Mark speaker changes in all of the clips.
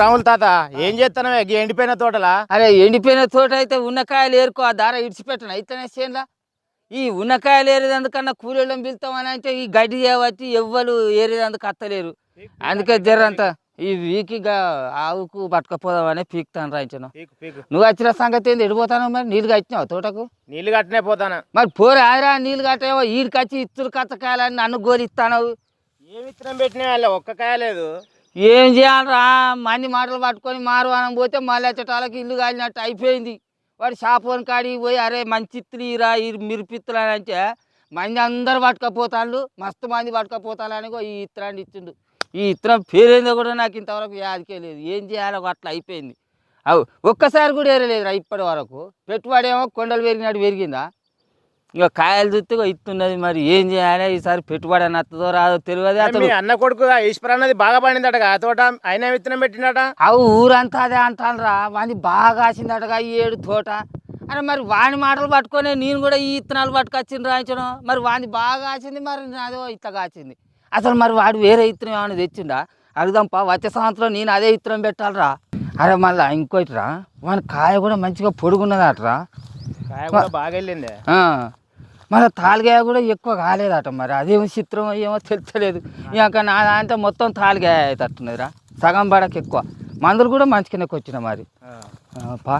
Speaker 1: రాముల తాత ఏం చేస్తానవే గీ ఎండిపోయిన తోటలా?
Speaker 2: అరే ఎండిపోయిన తోట అయితే ఉన్నకాయలు ఏరుకో ఆ దార ఇడిచిపెట్టను? అయితేనే చేనులా? ఈ ఉన్నకాయలు ఏరేదందుకన్నా కూలీళ్ళని పిలుతామని అంటే ఈ గడ్డి చేయబట్టి ఎవ్వరు ఏరేదందుకు అత్తలేరు. అందుకే జరంత ఈ వీకిగా ఆవుకు పట్టుకపోదామని పీకుతాను రాయించను నువ్వు వచ్చిన సంగతి ఏంది? ఎడిపోతాను మరి? నీళ్ళు కట్టినావు తోటకు?
Speaker 1: నీళ్ళు కట్టనే పోతానా?
Speaker 2: మరి పోరే ఆదిరా నీళ్ళు కట్టేవో ఈడికొచ్చి ఇత్తులు కచ్చకాయలని నన్ను గోరిస్తాను
Speaker 1: ఏమి విత్తనం పెట్టినా ఒక్క కాయ లేదు.
Speaker 2: ఏం చేయాలరా? మంది మాటలు పట్టుకొని మారువానం పోతే మళ్ళీ వచ్చేటాలకి ఇల్లు కాలినట్టు అయిపోయింది. వాడు షాపోన్ కాడికి పోయి అరే మంచి ఇత్తులు ఇరా ఈ మిరిపిత్తులు అని అంటే మంది అందరు పట్టుకపోతాళ్ళు మస్తు మంది పట్టుకపోతాళ్ళు అని ఈ ఇత్తనాన్ని ఇచ్చిండు. ఈ ఇత్తనం పేరేందో కూడా నాకు ఇంతవరకు యాదికే లేదు. ఏం చేయాలో అట్లా అయిపోయింది. అవు ఒక్కసారి కూడా ఏరలేదురా ఇప్పటి వరకు. పెట్టుబడి ఏమో కొండలు పెరిగినట్టు పెరిగిందా? ఇక కాయలు చూస్తే ఇగో ఇత్తున్నది మరి. ఏం చేయాలి? ఈసారి పెట్టుబడి అని వస్తుందో రాదో తెలియదు అతను
Speaker 1: అన్న కొడుకు ఈశ్వర అన్నది బాగా పండిందట తోట అయినా విత్తనం పెట్టినట
Speaker 2: అవు ఊరంతా అదే అంటానురా వాని బాగా కాసిందటగా ఈ ఏడు తోట. అరే మరి వాని మాటలు పట్టుకొని నేను కూడా ఈ ఇత్తనాలు పట్టుకొచ్చింది రాయించడం మరి వాని బాగా కాసింది మరి నాదో ఇట్లా కాసింది. అసలు మరి వాడు వేరే ఇత్తనం ఏమైనా తెచ్చిండా? అడుగుదాంపా వచ్చే సంవత్సరం నేను అదే ఇత్తనం పెట్టాలిరా. అరే మళ్ళీ ఇంకోటిరా. వాని కాయ కూడా మంచిగా పొడుగున్నదటరా.
Speaker 1: కాయ కూడా బాగా వెళ్ళిందే.
Speaker 2: ఆ, మళ్ళీ తాలిగాయ కూడా ఎక్కువ కాలేదట మరి. అదేమో చిత్రం ఏమో తెలుస్తలేదు ఇంకా నా అంటే మొత్తం తాలిగాయ అవుతట్టున్నదిరా సగం పడక ఎక్కువ. మందులు కూడా మంచిగానే వచ్చిన మరి. పా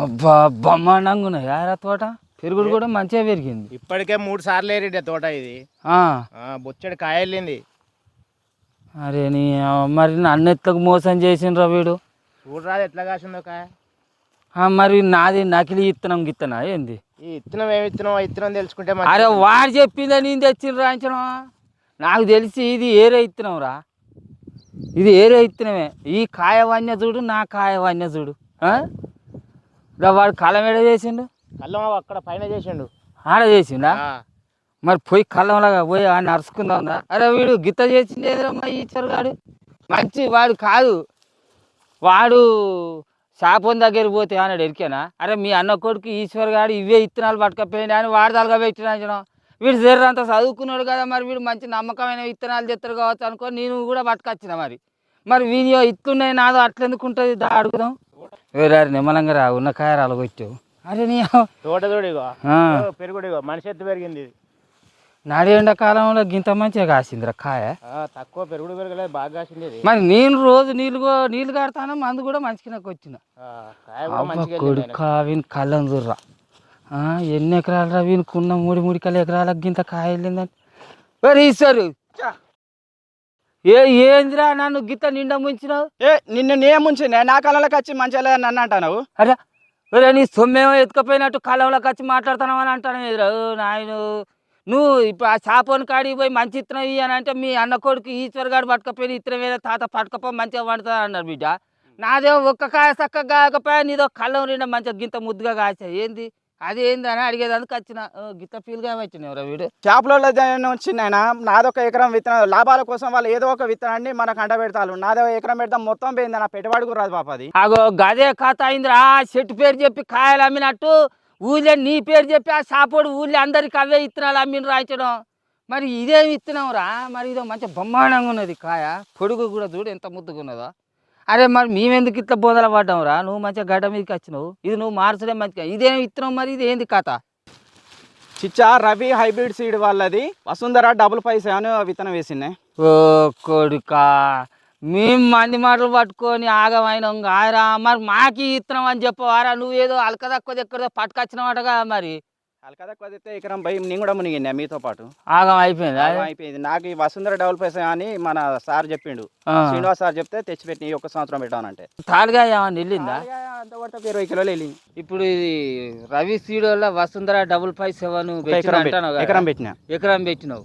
Speaker 2: అబ్బా. బ్రహ్మాండంగా ఉన్నాయి. యారా తోట? పెరుగుడు కూడా మంచిగా పెరిగింది.
Speaker 1: ఇప్పటికే మూడు సార్లు ఏరిడే తోట ఇది. బొచ్చడి కాయ వెళ్ళింది
Speaker 2: అరే నీ మరి నన్ను ఎట్లకు మోసం చేసిండ్రా వీడు?
Speaker 1: చూడరాదు ఎట్లా కాసిందో కాయ?
Speaker 2: మరి నాది నకిలీ ఇత్తనం గిత్తనా ఏంది?
Speaker 1: ఈ ఇత్తనం ఏమి ఇత్తనం? తెలుసుకుంటే.
Speaker 2: అరే వాడు చెప్పిందే నేను తెచ్చిన రాయించడం నాకు తెలిసి ఇది ఏరే ఇత్తనం రా. ఇది ఏరే ఇత్తనమే. ఈ కాయ వన్య చూడు నా కాయ వన్య చూడు. వాడు కళ్ళం ఎడ చేసిండు?
Speaker 1: కళ్ళం అక్కడ పైన చేసిండు.
Speaker 2: ఆడ చేసిండా? మరి పోయి కళ్ళంలాగా పోయి ఆ నడుచుకుందా అరే వీడు గిత్త చేసింది ఏదమ్మా ఈ చెరుగాడు. మంచి వాడు కాదు. వాడు షాపం దగ్గర పోతే అన్నాడు ఎరికేనా? అరే మీ అన్న కొడుకు ఈశ్వర్ గాడు ఇవే ఇత్తనాలు పట్టుకపోయింది అని వాడు తలగా పెట్టిన వీడు జర్రంతా చదువుకున్నాడు కదా మరి వీడు మంచి నమ్మకమైన విత్తనాలు తెస్తారు కావచ్చు అనుకో నేను కూడా పట్టుకొచ్చిన మరి. మరి వీనియో ఇత్తున్నాయి నాదో అట్లెందుకు ఉంటుంది? అడుగుదాం. వేరే నిమ్మలంగా రా ఉన్న కాయరాలు కొట్టావు అరే నీ
Speaker 1: తోట చూడిగో
Speaker 2: ఆ.
Speaker 1: పెరుగుడిగో మనిషి ఎత్తు పెరిగింది
Speaker 2: నాడి ఎండాకాలంలో గింత మంచిగా కాసిందిరా కాయ.
Speaker 1: తక్కువ పెరుగుడు పెరగలేదు బాగా కాసింది
Speaker 2: మరి నేను రోజు నీళ్ళు నీళ్ళు కడతాను మందు కూడా మంచిగా వచ్చిన
Speaker 1: వెళ్ళింది ఆయన.
Speaker 2: కొడుక వీని కళ్ళం చూర్రా ఎన్ని ఎకరాలు రా వీనికున్న మూడు మూడు కల ఎకరాలకు గింత కాయ వెళ్ళిందంటే మరి ఈశ్వరు! ఏ ఏందిరా నన్ను గిత్త నిండా ముంచినావు?
Speaker 3: ఏ నిన్ను నే ముంచింది నా కాలంలోకి వచ్చి మంచిగా నన్ను అంటావు
Speaker 2: అరే నీ సొమ్మేమో ఎత్తుకపోయినట్టు కళ్ళంలోకి వచ్చి మాట్లాడుతున్నావు అని అంటాను ఎదురా నాయన నువ్వు ఇప్పుడు ఆ చేపని కాడికి పోయి మంచి ఇత్తనం ఇయ్యి అని అంటే మీ అన్న కొడుకు ఈశ్వర్ గారు పట్టుకపోయి ఇత్తనం వేరే తాత పట్టుకపో మంచిగా వండుతా అన్నారు బిడ్డ. నాదేమో ఒక్క కాయ చక్కగా కాకపోయా నీదో కళ్ళం నిండా మంచిగా గింత ముద్దుగా కాసా ఏంది? అది ఏంది అని అడిగేదానికి వచ్చిన. గిత్త ఫీల్గా వచ్చిన వీడు.
Speaker 3: చేపలలో వచ్చింది ఆయన నాదొక ఎకరం విత్తనం లాభాల కోసం వాళ్ళు ఏదో ఒక విత్తనాన్ని మనకు అంట పెడతారు నాదో ఎకరం పెడతాం మొత్తం పోయింది నా పెట్టుబడి కూడా రాదు పాప అది.
Speaker 2: అగో గదే కథ అయిందిరా. ఆ చెట్టు పేరు చెప్పి కాయలు అమ్మినట్టు ఊళ్ళో నీ పేరు చెప్పి ఆ సాపోడు ఊళ్ళో అందరికి అవే ఇత్తనాలు అమ్మిన రాయించడం. మరి ఇదేం ఇత్తనం రా మరి ఇదో మంచి బ్రహ్మాండంగా ఉన్నది కాయ. పొడుగు కూడా చూడు ఎంత ముద్దుగా ఉన్నదో. అరే మరి మేమెందుకు ఇట్లా బోదల పడ్డాం రా నువ్వు మంచిగా గడ్డ మీదకి వచ్చినావు. ఇది నువ్వు మార్చడం మంచిగా. ఇదేం ఇత్తనం మరి? ఇది ఏంది కథ?
Speaker 3: చిచ్చా రవి హైబ్రిడ్ సీడ్ వాళ్ళది. వసుంధర డబుల్ ఫైవ్ సెవెన్ విత్తనం వేసిండే
Speaker 2: ఓ కొడుకా. మేము మంది మాటలు పట్టుకొని ఆగమైనాం. కారా మరి మాకి ఇత్తనం అని చెప్పవారా? నువ్వేదో అలకదక్కువ ఎక్కడో పట్టుకొచ్చినవాటగా మరి.
Speaker 3: అలకదా నేను కూడా మీతో పాటు.
Speaker 2: ఆగం అయిపోయిందా?
Speaker 3: ఆగం అయిపోయింది. నాకు ఈ వసుంధర డబుల్ ఫైవ్ సెవెన్ అని మన సార్ చెప్పిండు. శ్రీనివాస్ సార్ చెప్తే తెచ్చిపెట్టి ఈ ఒక్క సంవత్సరం పెట్టానంటే.
Speaker 2: తాలుగా ఏమన్నా వెళ్ళిందా?
Speaker 3: అంత పట్టు ఒక ఇరవై కిలోలు వెళ్ళి
Speaker 2: ఇప్పుడు ఇది రవి సీడ్ వల్ల వసుంధర డబుల్ ఫైవ్ సెవెన్
Speaker 3: ఒక ఎకరం పెట్టిన.
Speaker 2: ఎకరం పెట్టినావు.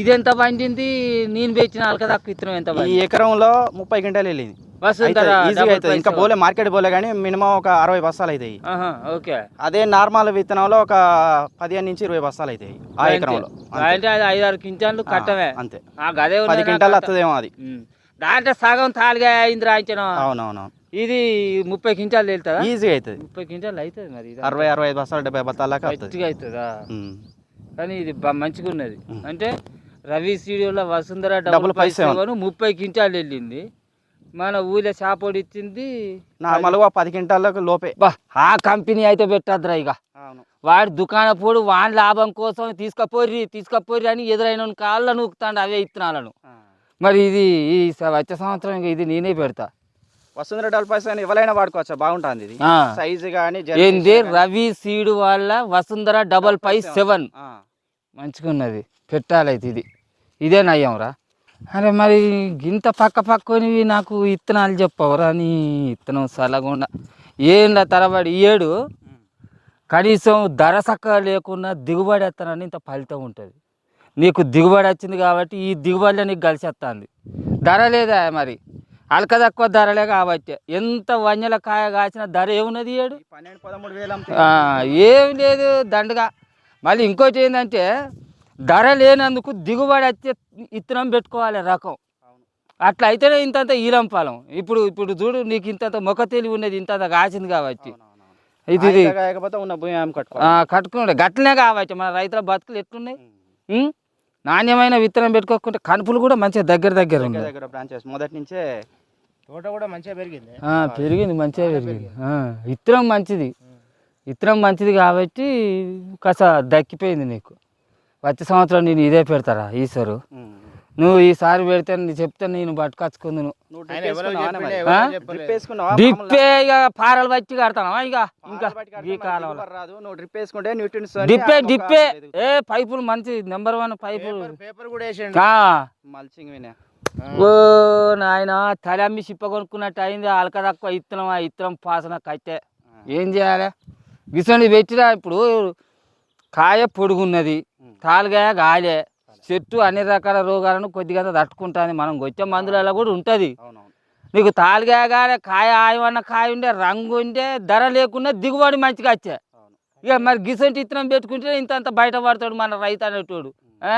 Speaker 2: ఇది ఎంత పండింది? నేను పెట్టిన అలకదక్కు ఇత్తనం ఎంత
Speaker 3: ఈ ఎకరంలో ముప్పై క్వింటాలు వెళ్ళింది. ఈజీగా అవుతుంది ఇంకా. పోలే మార్కెట్ పోలే కానీ మినిమం ఒక అరవై బస్తాలు అవుతాయి
Speaker 2: ఓకే.
Speaker 3: అదే నార్మల్ విత్తనంలో ఒక పదిహేను నుంచి ఇరవై బస్తాలు అవుతాయి ఆ ఎకరంలో.
Speaker 2: అంటే అది ఐదారు కించాలు
Speaker 3: ఆ,
Speaker 2: కట్టమే.
Speaker 3: అంతే.
Speaker 2: గదే
Speaker 3: పది క్వింటాలు. వస్తుందేమో అది.
Speaker 2: దాంట్లో సగం తాలుగా అయింది రాయించడం
Speaker 3: అవునవును.
Speaker 2: ఇది ముప్పై క్వింటాలు వెళ్తుందా
Speaker 3: ఈజీగా అవుతుంది.
Speaker 2: ముప్పై క్వింటాలు అవుతుంది మరి
Speaker 3: అరవై అరవై ఐదు బస్తాలు డెబ్బై బస్తాల
Speaker 2: అవుతుందా. కానీ ఇది మంచిగా ఉన్నది. అంటే రవి స్టూడియోలో వసుంధర డబుల్
Speaker 3: seven.
Speaker 2: సెవెన్ ముప్పై క్వింటాలు వెళ్ళింది. మన ఊళ్ళో షాపోడు ఇచ్చింది
Speaker 3: నార్మల్గా పది క్వింటాలకు లోపే.
Speaker 2: బా ఆ కంపెనీ అయితే పెట్టద్దురా ఇక. వాడి దుకాణపోడు వాడి లాభం కోసం తీసుకపోర్రి తీసుకపోర్రి అని ఎదురైన కాళ్ళ నూకుతాండు అవే ఇత్తనాలను. మరి ఇది ఈ వచ్చే సంవత్సరం ఇది నేనే పెడతా.
Speaker 3: వసుంధర డబల్ పైసా ఎవరైనా వాడుకోవచ్చా? బాగుంటుంది ఇది. సైజు కానీ
Speaker 2: ఏంది? రవి సీడ్ వాళ్ళ వసుంధర డబల్ ఫైవ్ సెవెన్. మంచిగా ఉన్నది పెట్టాలైతే ఇది. ఇదే నయ్యం రా అరే మరి గింత పక్క పక్కనివి నాకు ఇత్తనాలు చెప్పవరా నీ ఇత్తనం సలగుండా. ఏంల తరబడి ఏడు కనీసం ధర చక్కగా లేకున్నా దిగుబడి ఎత్తానని ఇంత ఫలితం ఉంటుంది. నీకు దిగుబడి వచ్చింది కాబట్టి ఈ దిగుబడిలో నీకు కలిసి వస్తుంది ధర లేదా మరి? అలక తక్కువ ధరలే కాబట్టి. ఎంత వన్యల కాయ కాసిన ధర ఏమున్నది ఏడు?
Speaker 3: పన్నెండు పదమూడు వేలు
Speaker 2: ఆ, ఏం లేదు దండగా. మళ్ళీ ఇంకోటి ఏంటంటే ధర లేనందుకు దిగుబడి వచ్చే ఇత్తనం పెట్టుకోవాలి రకం. అట్లా అయితేనే ఇంతంత ఈలం ఫలం. ఇప్పుడు ఇప్పుడు చూడు నీకు ఇంతంత మొక్క తెలివి ఉన్నది ఇంతంత కాసింది కాబట్టి. ఇది కట్టుకున్నాడు. గట్లనే కాబట్టి మన రైతుల బతుకులు ఎట్లున్నాయి? నాణ్యమైన విత్తనం పెట్టుకోకుంటే కనుపులు కూడా మంచిగా దగ్గర దగ్గర
Speaker 3: దగ్గర
Speaker 2: ఉన్నాయి.
Speaker 3: దగ్గర బ్రాంచెస్ మొదటి నుంచే
Speaker 1: తోట కూడా మంచిగా పెరిగింది.
Speaker 2: ఆ, పెరిగింది మంచిగా పెరిగింది. ఆ, విత్తనం మంచిది. విత్తనం మంచిది కాబట్టి కాస్త దక్కిపోయింది నీకు. వచ్చే సంవత్సరం నేను ఇదే పెడతారా ఈసారు నువ్వు ఈసారి పెడితే నేను చెప్తే నేను పట్టుకొచ్చుకుంది డిప్పే ఇక పారలు వచ్చి కడతావా ఇక? ఇంకా ఈ కాలంలో. డిప్పే డిప్పే. ఏ పైపులు మంచి నెంబర్ వన్ పైపులు.
Speaker 1: పేపర్- పేపర్ కూడా వేసిండు
Speaker 2: ఆ.
Speaker 3: మల్చింగ్ వినే.
Speaker 2: ఓ నాయన తల అమ్మి చిప్ప కొనుక్కున్నట్టు అయింది అలక తక్కువ ఇత్తనం ఆ ఇత్తనం పాసన కట్టే. ఏం చేయాలి? గిసండి పెట్టిరా ఇప్పుడు. కాయ పొడుగున్నది. తాలుగాయ గాలే చెట్టు అన్ని రకాల రోగాలను కొద్దిగా తట్టుకుంటుంది. మనం వచ్చే మందులలో కూడా ఉంటుంది. నీకు తాలుగాయ గాలే కాయ ఆయమన్న కాయ ఉండే రంగు ఉండే ధర లేకుండా దిగుబడి మంచిగా వచ్చే. ఇక మరి గిసంటి ఇత్తనం పెట్టుకుంటే ఇంత అంత బయట పడతాడు మన రైతు అనేటోడు. ఆ?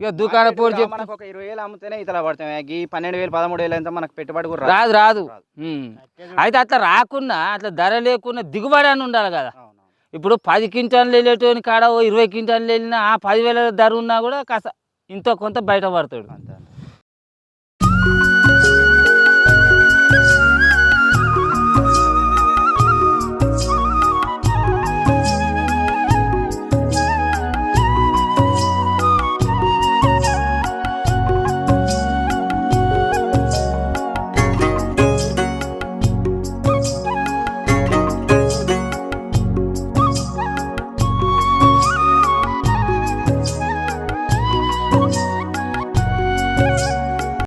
Speaker 2: ఇక దుకాణ పోటీ
Speaker 3: మనకు ఒక ఇరవై వేలు అమ్ముతేనే ఇతలా పడతాం ఈ పన్నెండు వేలు పదమూడు వేలు ఎంత మనకు పెట్టుబడి కూడా రాదు.
Speaker 2: రాదు. అయితే అట్లా రాకున్నా అట్లా ధర లేకున్నా దిగుబడి అని ఉండాలి కదా. ఇప్పుడు పది క్వింటాలు వెళ్ళేటోని కాడ ఓ ఇరవై క్వింటాలు వెళ్ళినా ఆ పదివేల ధర ఉన్నా కూడా కాస్త ఇంత కొంత బయట పడతాడు.
Speaker 3: అంతే.